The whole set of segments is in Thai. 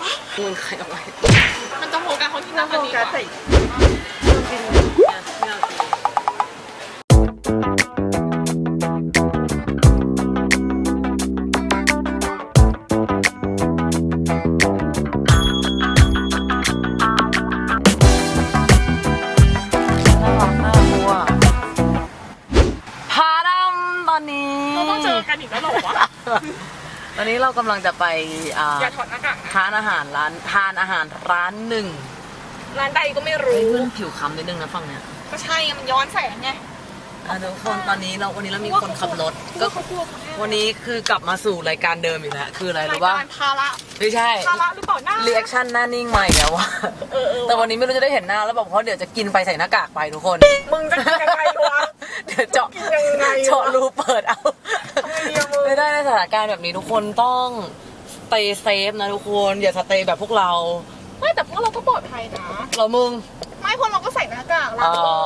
ปะมึงใครเอาไว้มันจะโฟกัสคนที่นั่งโฟอันนี้กัสก่อนใส่ไม่เอาริงน่ากลัวพาดำตอนนี้ เราต้องเจอกันอีกแล้วเหรอวะ ตอนนี้เรากำลังจะไปอ่าอย่าถอดหน้ากากนะทานอาหารร้านทานอาหารร้านหนึ่งร้านใดก็ไม่เฮ้ยรู้ เพื่อนผิวค้ำนิดนึงนะฝั่งเนี้ยก็ใช่ไงมันย้อนแสงไง อะทุกคนตอนนี้เราวันนี้เรามีคนขับรถก็ก็เขากลัวเขาแน่วันนี้คือกลับมาสู่รายการเดิมอีกแล้วคืออะไรรายรู้ป่ะการภาระไม่ใช่ภาระหรือเปล่าหน้ารีแอคชั่นหน้านิ่งใหม่แล้วว่ะเออเออ แต่วันนี้ไม่รู้จะได้เห็นหน้าแล้วบอกเพราะเดี๋ยวจะกินไปใส่หน้ากากไปทุกคนมึงจะกินยังไงวะ เดี๋ยวเจาะกินยังไงวะเจาะรูเปิดเอาทำไมอะมึง ไม่ได้ในสถานการณ์แบบนี้ทุกคนต้องสเตย์เซฟนะทุกคนอย่าสเตย์แบบพวกเรา ไม่แต่พวกเราก็ปลอดภัยนะ เรามึง ไม่เพราะเราก็ใส่หน้ากากแล้วอ๋อ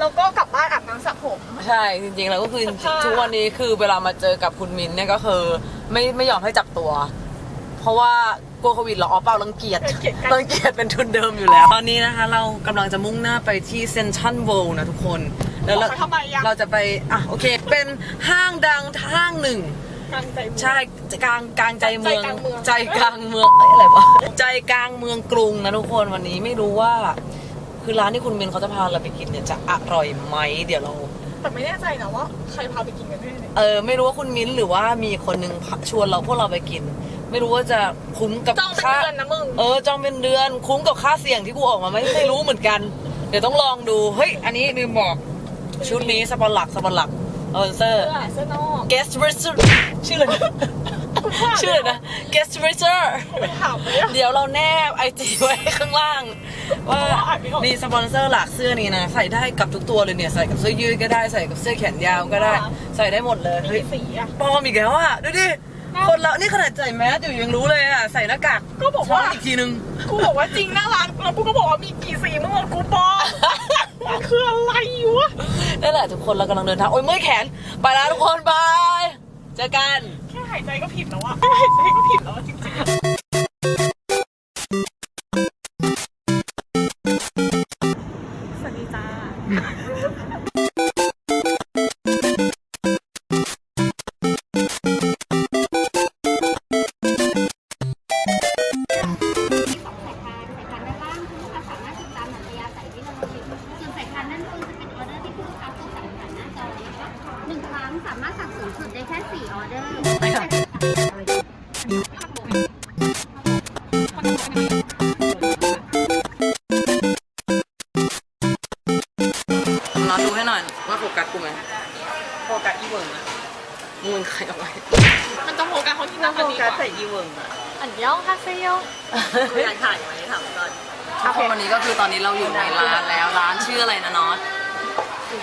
เราก็กลับบ้านอาบน้ำสระผม ใช่จริงๆแล้วก็คือสภาพ ทุกวันนี้คือเวลามาเจอกับคุณมินเนี่ยก็คือไม่ไม่ยอมให้จับตัว เพราะว่ากลัวโควิดเหรออ๋อเปล่ารังเกียจรังเกียจเป็นทุนเดิมอยู่แล้ว ตอนนี้นะคะ เรากำลังจะมุ่งหน้าไปที่เซนทรัลเวิลด์นะทุกคน แล้วเราเขาทำไมอะ เราจะไป อะ โอเค เป็นห้างดังห้างหนึ่งกลางใจมือ ใช่กลางกลางใจเมืองใจกลางเมือง ใจกลางเมืองเอ้ยอะไรวะใจกลางเมืองกรุงนะทุกคนวันนี้ไม่รู้ว่า คือร้านที่คุณมินเขาจะพาเราไปกินเนี่ยจะอร่อยไหมเดี๋ยวเรา แต่ไม่แน่ใจนะว่าใครพาไปกินกันแน่เนี่ยเออไม่รู้ว่าคุณมิ้นท์หรือว่ามีคนนึงพาชวนเราพวกเราไปกิน ไม่รู้ว่าจะคุ้มกับจ้องเป็นค่าเดือนนะมึง เออจองเป็นเดือนคุ้มกับค่าเสี่ยงที่กูออกมาไหมไม่รู้เหมือนกัน เดี๋ยวต้องลองดูเฮ้ยอันนี้ลืมบอกชุดนี้สปอนหลักสปอนหลักเออเซอร์เสื้อเสื้อนอก guest reser ชื่ออะไรนะ ชื่ออะไรนะ guest reser ไปถามเลยอะเดี๋ยวเราแนบไอจีไว้ข้างล่าง ว่าอ่านไม่ออกนี่สปอนเซอร์หลักเสื้อนี้นะ ใส่ได้กับทุกตัวเลยเนี่ย ใส่กับเสื้อยืดก็ได้ใส่กับเสื้อแขนยาวก็ได้ ใส่ได้หมดเลยเฮ้มียสีอะปลอมอีกแล้วอะดูดิคนเรานี่ขนาดใส่แมสอยู่ยังรู้เลยอะ ใส่หน้ากากก็บอกว่าช้นอีกทีนึงกูบอกว่าจริงน่ารักแล้วกูก็บอกว่ามีกี่สีมึงบอกกูปลอมมันคืออะไรวะนั่นแหละทุกคนเรากำลังเดินทาง โอ้ยเมื่อยแขน ไปแล้วทุกคนบาย เจอกันแค่หายใจก็ผิดแล้วอะหายใจก็ผิดแล้วอะจริงๆ มาดูให้หน่อยว่าโฟกัสกูไหมโฟกัสอีเวิร์นอะมึงใครเอาไว้มันจะโฟกัสคนที่น่านั่งโฟอันนี้กัสก่อนใส่ยีเวิร์งอะอันยองฮาเซโยอยากถ่ายไหมถามก่อนทุกคนวันนี้ก็คือตอนนี้เราอยู่ในร้านแล้วร้านชื่ออะไรนะน็อต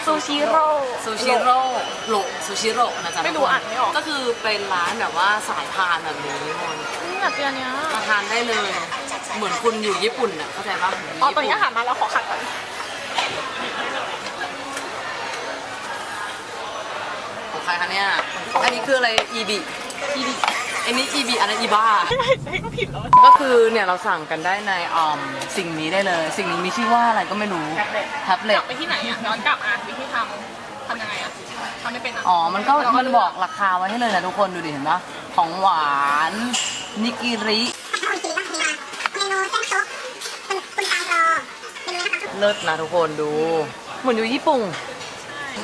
ซูชิโร่ ซูชิโร่โหลซูชิโร่นะจ๊ะไม่รู้อ่านไม่ออก ก็คือเป็นร้านแบบว่าสายพานแบบนี้ทุกคนนี่แบบเดือนเนี้ยมาทานได้เลย เหมือนคุณอยู่ญี่ปุ่นน่ะเข้าใจปะเหมือนออ๋อยู่ตอนญี่นี้ปุ่นอาหารมาแล้วขอขัดก่อนของใครคะเนี่ย อันนี้คืออะไรอีบีอีบี อันนี้อีบีอันนั้นอีบ้าแค่หายใจก็ผิดแล้วก็คือเนี่ยเราสั่งกันได้ในออมสิ่งนี้ได้เลย สิ่งนี้มีชื่อว่าอะไรก็ไม่รู้แท็บเล็ตแท็บเล็กตลับไปที่ไหนอะย้อนกลับอะวิธีทำทำยังไงอะทำไม่เป็นอะอ๋อ มันก็มันบอกราคาไว้ให้เลยนะทุกคนดูดิเห็นปะของหวานนิกิริเลิศนะทุกคนดูเหมือนอยู่ญี่ปุ่น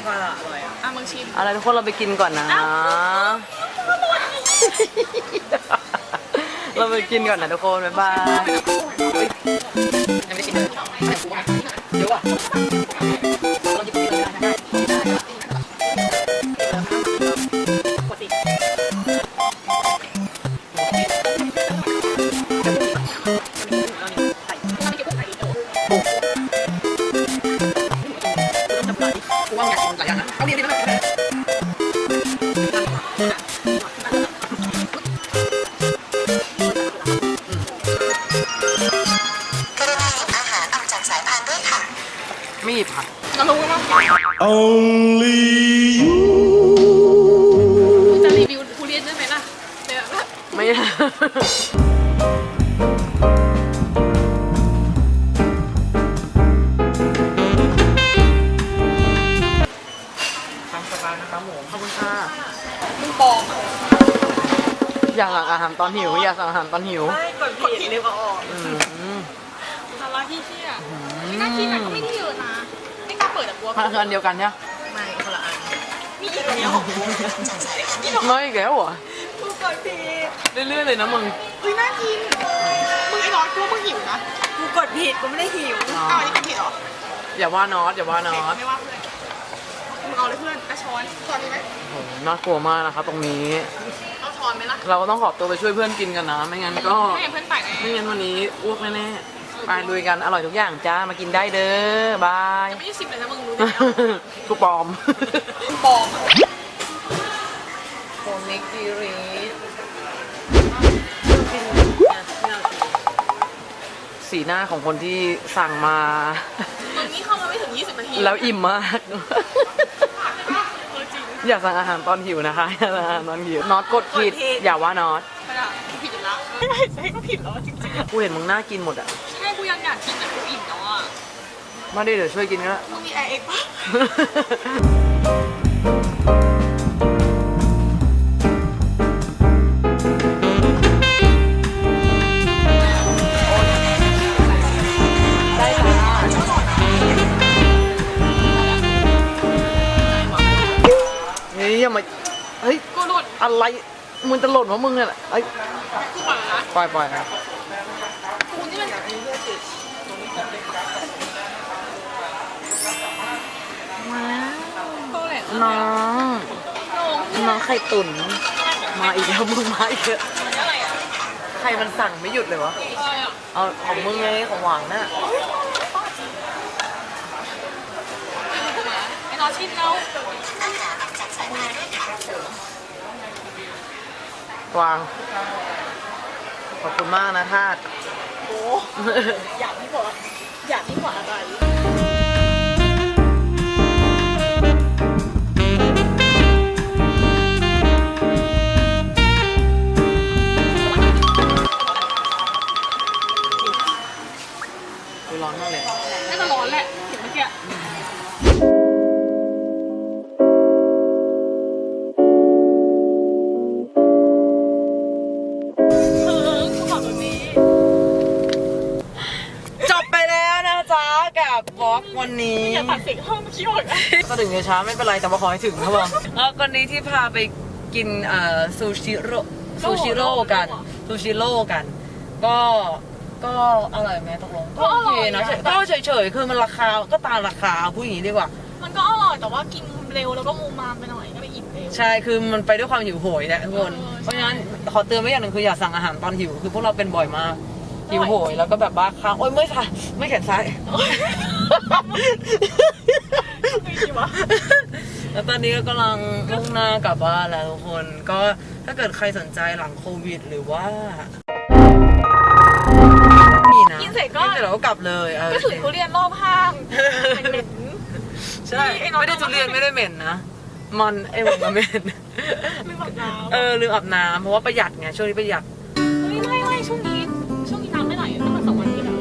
ก็อร่อยอะอะมึงชิมอะไรทุกคนเราไปกินก่อนนะ เราไปกินก่อนนะทุกคน บ๊ายบายยังไม่ชิมเลยเดี๋ยวอะเราหยิบกินเลยนะกูว่ามันอยากกินหลายอย่างนะเอาเรียนดีนะอา only you จะรีวิวทุเรียนได้ไหมล่ะแบบว่าไม่ ทำสบายนะครับผมขอบคุณค่ะมึงปอมอยากสั่งอาหารตอนหิว อยากสั่งอาหารตอนหิวใช่กดผิดลืมเอาออกอืม สาระที่เชี่ยไม่น่ากินอะก็ไม่ได้เยอะนะ เปิดแต่กลัวมันคืออันเดียวกันเนี่ยไม่คนละอันมีอีกแล้วน้อยอีกแล้วเหรอกูเปิดผิดเรื่อยๆเลยนะมึงเฮ้ยน่ากินมึงไอ้น้อยกูว่ามึงหิวนะกูกดผิดกูไม่ได้หิวอ๋ออ้าวอันนี้กูผิดเหรออย่าว่านอตอย่าว่านอตไม่ว่าเพื่อนมึงเอาเลยเพื่อนเอาช้อนช้อนนี้ไหมโอ้โหน่ากลัวมากนะคะตรงนี้เอาช้อนไหมล่ะเราก็ต้องขอตัวไปช่วยเพื่อนกินกันนะ ไม่งั้นก็ไม่ให้เพื่อนไปไงไม่งั้นวันนี้อ้วกแน่ๆ ไปลุยกันอร่อยทุกอย่างจ้ามากินได้เด้อบาย ไม่ใช่สิบเลยนะมึงรู้ไหมกูปลอม ปลอมอะโคเนกิริสีหน้าของคนที่สั่งมามึงนี่เข้ามาไม่ถึง 20 นาทีแล้วอิ่มมากเออจริงอยากสั่งอาหารตอนหิวนะคะอยากสั่งอาหารตอนหิวน็อตกดผิดอย่าว่านอตขนาดกูผิดอยู่แล้วไม่ได้ใช่ก็ผิดแล้วจริงกูเห็นมึงน่ากินหมดอะ มาดิเดี๋ยวช่วยกินก็ได้มึงมีไอเอ็กปะนี่อย่ามาเฮ้ย กูหลุดอะไรมึงจะหล่นวะมึงเนี่ยเอ้ยกูหมดแล้วนะปล่อยปล่อยนะกู น้องน้อง น้องไข่ตุ๋นมาอีกแล้วมึงมาอีกแล้วอะไรอะใครมันสั่งไม่หยุดเลยวะอะไรอะเอาของมึงไงของหวานน่ะไอ้น้องชิมแล้วกวาง ขอบคุณมากนะทาดโอ้อยากที่บอกอยาก นี้อย่าตัดเสียงห้องเมื่อกี้หมดนะก็ถึงจะช้าไม่เป็นไรแต่ว่าขอให้ถึงครับผมแล้ววันนี้ที่พาไปกินเอ่อซูชิโร่ซูชิโร่กันซูชิโร่กัน ก็ก็อร่อยไหมตกลงก็โอเคนะเฉยก็เฉยๆคือมันราคาก็ตามราคาพูดอย่างนี้ดีกว่า มันก็อร่อยแต่ว่ากินเร็วแล้วก็มูมามไปหน่อยก็เลยอิ่มเร็ว ใช่คือมันไปด้วยความหิวโหยแหละทุกคนเออใช่ เพราะฉะนั้นขอเตือนไว้อย่างหนึ่งคืออย่าสั่งอาหารตอนหิวคือพวกเราเป็นบ่อยมาก หิวโหยแล้วก็แบบบ้าคลั่งโอ๊ยไม่ค่ะไม่แขนซ้ายไม่ดีวะแล้วตอนนี้ก็กำลังมุ่งหน้ากลับบ้านแล้วทุกคนก็ถ้าเกิดใครสนใจหลังโควิดหรือว่ามีนะกินเสร็จก็กินเสร็จแล้วก็กลับเลยเออก็ถือทุเรียนรอบห้างเหม็นใช่ไอ้น้องไม่ได้ทุเรียนไม่ได้เหม็นนะมันไอ้มันเหม็นลืมอาบน้ำเออลืมอาบน้ำเพราะว่าประหยัดไงช่วงนี้ประหยัดเฮ้ยไม่ไม่ช่วงนี้ ช่วงนี้น้ำไม่ไหลตั้งแต่สองวันที่แล้ว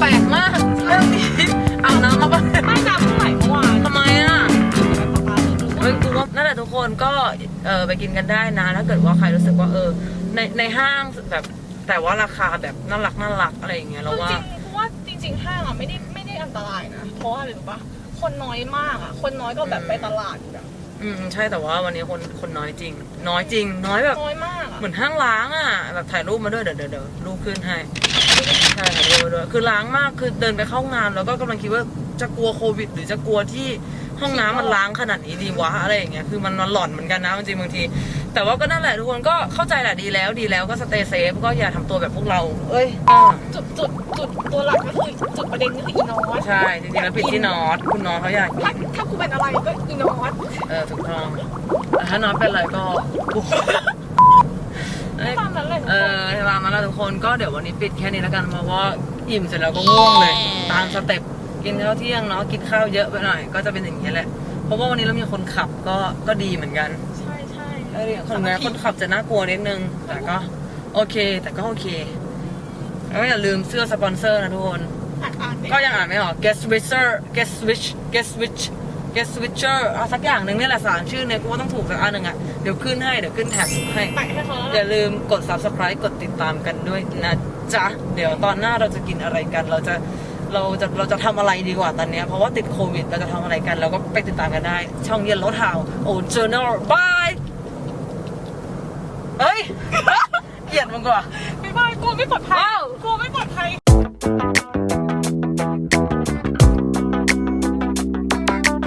แปลกมากเรื่องนี้เอาน้ำมาปะไม่น้ำเท่าไหร่เมื่อวานทำไมอะเลยเฮ้ยกูว่านั่นแหละทุกคนก็เออไปกินกันได้นะถ้าเกิดว่าใครรู้สึกว่าเออ ในในห้างแบบแต่ว่าราคาแบบน่ารักน่ารักอะไรอย่างเงี้ยเราว่าจริงเพราะว่าจริง ๆ ห้างอะไม่ได้ไม่ได้อันตรายนะ เพราะว่าอะไรรู้ปะคนน้อยมากอะ คนน้อยก็แบบไปตลาดอยู่แบบ อืมใช่แต่ว่าวันนี้คนคนน้อยจริง น้อยจริง น้อยแบบ น้อยมากอะเหมือนห้างล้างอะแบบถ่ายรูปมาด้วยเดี๋ยวเดี๋ยวเดี๋ยวรูปขึ้นให้ใช่ถ่ายรูปมาด้วยคือล้างมากคือเดินไปเข้าห้องน้ำแล้วก็กำลังคิดว่าจะกลัวโควิด หรือจะกลัวที่ ห้องน้ำมันล้างขนาดนี้ดีวะอะไรอย่างเงี้ยคือมันมันหลอนเหมือนกันนะจริงๆบางที แต่ว่าก็นั่นแหละทุกคนก็เข้าใจแหละดีแล้วดีแล้วก็สเตย์เซฟก็อย่าทำตัวแบบพวกเรา เอ้ยอ่าจุดจุดจุดตัวหลักก็คือจุดประเด็นก็คืออีนอสใช่จริงๆแล้วผิดที่นอตคุณนอตเขาอยากกิถ้านถ้ากูเป็นอะไรก็อีนอสเออถูกต้องแต่ถ้านอตเป็นอะไรก็กูเอ้ย ตามนั้นเลยเออตามนั้นแหละทุกคนก็เดี๋ยววันนี้ปิดแค่นี้แล้วกันเพราะว่าอิ่มเสร็จแล้วก็ง่วงเลย ตามสเต็ป กินข้าวเที่ยงเนาะกินข้าวเยอะไปหน่อย ก็จะเป็นอย่างนี้ยแหละ เพราะว่าวันนี้เรามีคนขับก็ก็ดีเหมือนกันใช่ใช่เออคนงานคนขับจะน่ากลัวนิดนึง แต่ก็โอเค แต่ก็โอเคแล้วก็อย่าลืมเสื้อสปอนเซอร์นะทุกคน อ่านอ่านก็ยังอ่านไม่ออก guest switcher guest switch guest switch get switcher อะสักอย่างหนึ่งนี่แหละสามชื่อเนี่ยกูว่าต้องถูกสักอันหนึ่งอะ เดี๋ยวขึ้นให้เดี๋ยวขึ้นแท็กให้แปะให้เขาแล้วอย่าลืมกด subscribe กดติดตามกันด้วยนะจ๊ะ เดี๋ยวตอนหน้าเราจะกินอะไรกัน เราจะ เราจะเราจะทำอะไรดีกว่าตอนเนี้ยเพราะว่าติดโควิด เราจะทำอะไรกัน เราก็ไปติดตามกันได้ ช่องเย็นรถหาวโอ้เจอร์นลบายเฮ้ย เกลียดมึงกว่า ไม่ไม่กลัวไม่ปลอดภัยว้าว กลัว